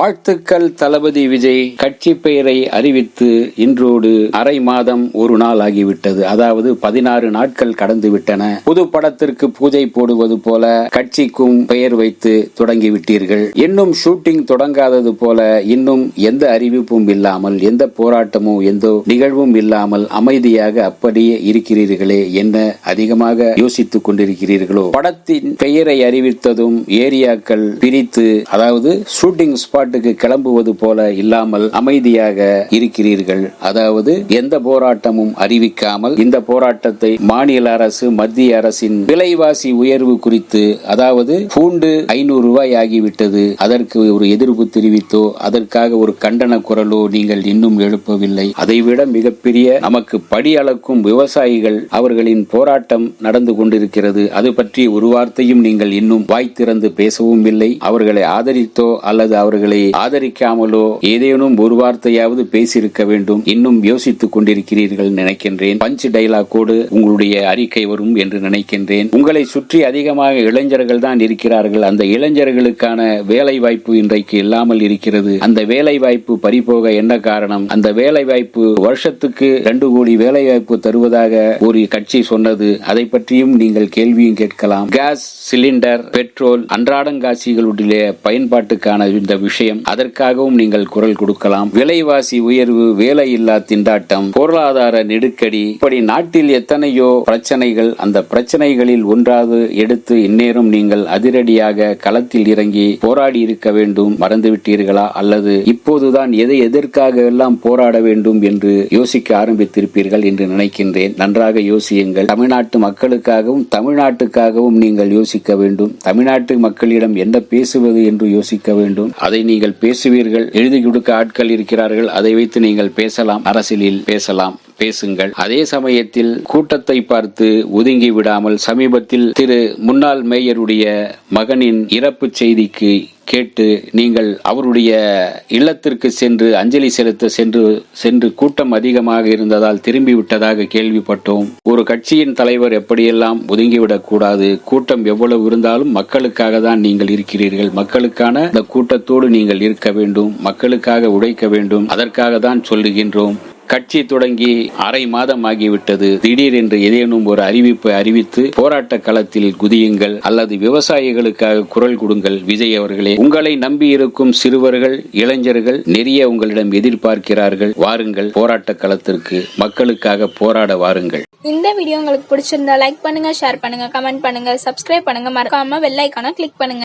வாழ்த்துக்கள் தளபதி விஜய். கட்சி பெயரை அறிவித்து இன்றோடு அரை மாதம் ஒரு நாள் ஆகிவிட்டது. அதாவது பதினாறு நாட்கள் கடந்து விட்டன. புது படத்திற்கு பூஜை போடுவது போல கட்சிக்கும் பெயர் வைத்து தொடங்கிவிட்டீர்கள். இன்னும் ஷூட்டிங் தொடங்காதது போல இன்னும் எந்த அறிவிப்பும் இல்லாமல் எந்த போராட்டமும் எந்த நிகழ்வும் இல்லாமல் அமைதியாக அப்படியே இருக்கிறீர்களே என்ன அதிகமாக யோசித்துக் கொண்டிருக்கிறீர்களோ? படத்தின் பெயரை அறிவித்ததும் ஏரியாக்கள் பிரித்து அதாவது ஷூட்டிங் ஸ்பாட் ஸ்பாட்டுக்கு கிளம்புவது போல இல்லாமல் அமைதியாக இருக்கிறீர்கள். அதாவது எந்த போராட்டமும் அறிவிக்காமல் இந்த போராட்டத்தை மாநில அரசு மத்திய அரசின் விலைவாசி உயர்வு குறித்து அதாவது பூண்டு ஐநூறு ரூபாய் ஆகிவிட்டது. அதற்கு ஒரு எதிர்ப்பு தெரிவித்தோ அதற்காக ஒரு கண்டன குரலோ நீங்கள் இன்னும் எழுப்பவில்லை. அதைவிட மிகப்பெரிய நமக்கு படி அளக்கும் விவசாயிகள் அவர்களின் போராட்டம் நடந்து கொண்டிருக்கிறது. அது பற்றி ஒரு வார்த்தையும் நீங்கள் இன்னும் வாய் திறந்து பேசவும் இல்லை அவர்களை ஆதரித்தோ அல்லது அவர்களை ஆதரிக்காமலோ ஏதேனும் ஒரு வார்த்தையாவது பேசியிருக்க வேண்டும் இன்னும் யோசித்துக் கொண்டிருக்கிறீர்கள் நினைக்கின்றேன். பஞ்ச் டைலாக்கோடு உங்களுடைய அறிக்கை வரும் என்று நினைக்கின்றேன். உங்களை சுற்றி அதிகமாக இளைஞர்கள் தான் இருக்கிறார்கள். அந்த இளைஞர்களுக்கான வேலை வாய்ப்பு இன்றைக்கு இல்லாமல் இருக்கிறது. அந்த வேலை வாய்ப்பு பறிபோக என்ன காரணம்? அந்த வேலை வாய்ப்பு வருஷத்துக்கு ரெண்டு கோடி வேலை வாய்ப்பு தருவதாக ஒரு கட்சி சொன்னது. அதை பற்றியும் நீங்கள் கேள்வியும் கேட்கலாம். கேஸ் சிலிண்டர் பெட்ரோல் அன்றாடங்காசிகளுடைய பயன்பாட்டுக்கான இந்த விஷயம் அதற்காகவும் நீங்கள் குரல் கொடுக்கலாம். விலைவாசி உயர்வு வேலையில்லா திண்டாட்டம் பொருளாதார நெருக்கடி. இப்படி நாட்டில் எத்தனையோ பிரச்சனைகள் அந்த பிரச்சனைகளில் ஒன்றாவது எடுத்து இந்நேரம் நீங்கள் அதிரடியாக களத்தில் இறங்கி போராடி இருக்க வேண்டும் மறந்துவிட்டீர்களா? அல்லது இப்போதுதான் எதை எதற்காக எல்லாம் போராட வேண்டும் என்று யோசிக்க ஆரம்பித்திருப்பீர்கள் என்று நினைக்கின்றேன். நன்றாக யோசியுங்கள். தமிழ்நாட்டு மக்களுக்காகவும் தமிழ்நாட்டுக்காகவும் நீங்கள் யோசிக்க வேண்டும். தமிழ்நாட்டு மக்களிடம் என்ன பேசுவது என்று யோசிக்க வேண்டும். அதை நீங்கள் பேசுவீர்கள் எழுதி கொடுக்க ஆட்கள் இருக்கிறார்கள் அதை வைத்து நீங்கள் பேசலாம் அரசியலில் பேசலாம் பேசுங்கள். அதே சமயத்தில் கூட்டத்தை பார்த்து ஒதுங்கி விடாமல் சமீபத்தில் திரு முன்னாள் மேயருடைய மகனின் இறப்பு செய்திக்கு கேட்டு நீங்கள் அவருடைய இல்லத்திற்கு சென்று அஞ்சலி செலுத்த சென்று சென்று கூட்டம் அதிகமாக இருந்ததால் திரும்பி விட்டதாக கேள்விப்பட்டோம். ஒரு கட்சியின் தலைவர் எப்படியெல்லாம் ஒதுங்கிவிடக் கூடாது? கூட்டம் எவ்வளவு இருந்தாலும் மக்களுக்காக தான் நீங்கள் இருக்கிறீர்கள். மக்களுக்கான இந்த கூட்டத்தோடு நீங்கள் இருக்க வேண்டும். மக்களுக்காக உழைக்க வேண்டும். அதற்காக தான் சொல்லுகின்றோம். கட்சி தொடங்கி அரை மாதம் ஆகிவிட்டது திடீரென்று ஏதேனும் ஒரு அறிவிப்பை அறிவித்து போராட்ட களத்தில் குதியுங்கள் அல்லது விவசாயிகளுக்காக குரல் கொடுங்கள். விஜய் அவர்களே உங்களை நம்பி இருக்கும் சிறுவர்கள் இளைஞர்கள் நிறைய உங்களிடம் எதிர்பார்க்கிறார்கள். வாருங்கள் போராட்ட களத்திற்கு மக்களுக்காக போராட வாருங்கள். இந்த வீடியோ உங்களுக்கு பிடிச்சிருந்தா லைக் பண்ணுங்க ஷேர் பண்ணுங்க கமெண்ட் பண்ணுங்க சப்ஸ்கிரைப் பண்ணுங்க. மறக்காம வெள்ளைக்கான கிளிக் பண்ணுங்க.